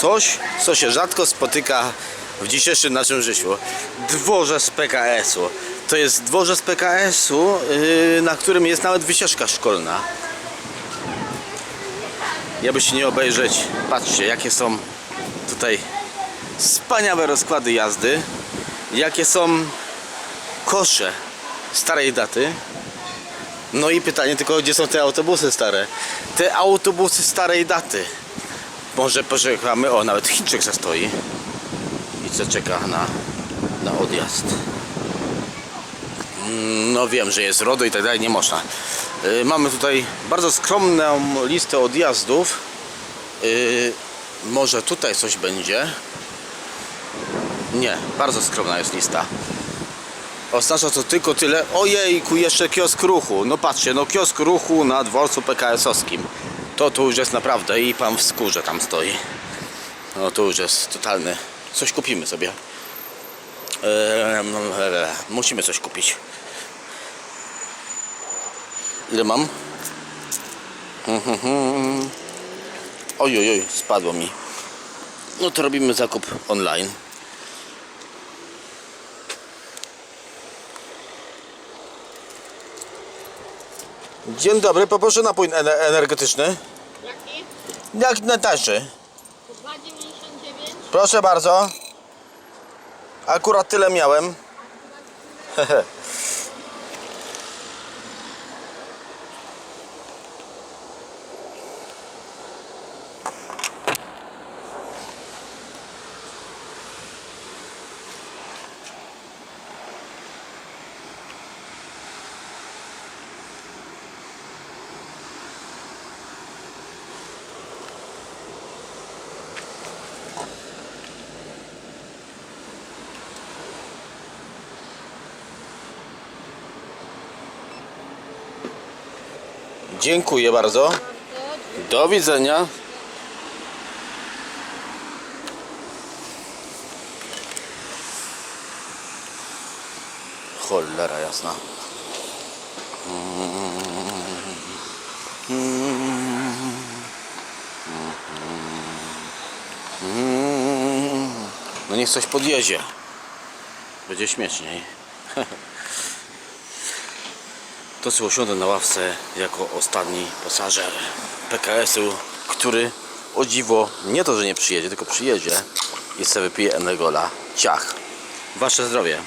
coś, co się rzadko spotyka w dzisiejszym naszym życiu. Dworzec PKS-u. To jest dworzec PKS-u, yy, na którym jest nawet wycieczka szkolna. Jakby się nie obejrzeć, patrzcie jakie są tutaj wspaniałe rozkłady jazdy, jakie są kosze starej daty. No i pytanie tylko, gdzie są te autobusy stare? Te autobusy starej daty. Może poczekamy, o nawet Chińczyk zastoi i co czeka na, na odjazd. Mm, No wiem, że jest RODO i tak dalej, nie można. Yy, mamy tutaj bardzo skromną listę odjazdów. Yy, może tutaj coś będzie. Nie, bardzo skromna jest lista. Oznacza to tylko tyle. Ojejku, jeszcze kiosk ruchu. No patrzcie, no kiosk ruchu na dworcu PKS-owskim. To tu już jest naprawdę i pan w skórze tam stoi. No to już jest totalny. Coś kupimy sobie. Eee, musimy coś kupić. Ile mam? Mhm. Oj, oj, spadło mi. No to robimy zakup online. Dzień dobry, poproszę napój ener- energetyczny. Jaki? Jak najtańszy? 2,99? Proszę bardzo. Akurat tyle miałem. Dziękuję bardzo. Do widzenia. Cholera jasna. No niech coś podjedzie. Będzie śmieszniej. To co usiądę na ławce jako ostatni pasażer PKS-u, który o dziwo nie to, że nie przyjedzie, tylko przyjedzie i sobie wypije Energola. Ciach. Wasze zdrowie.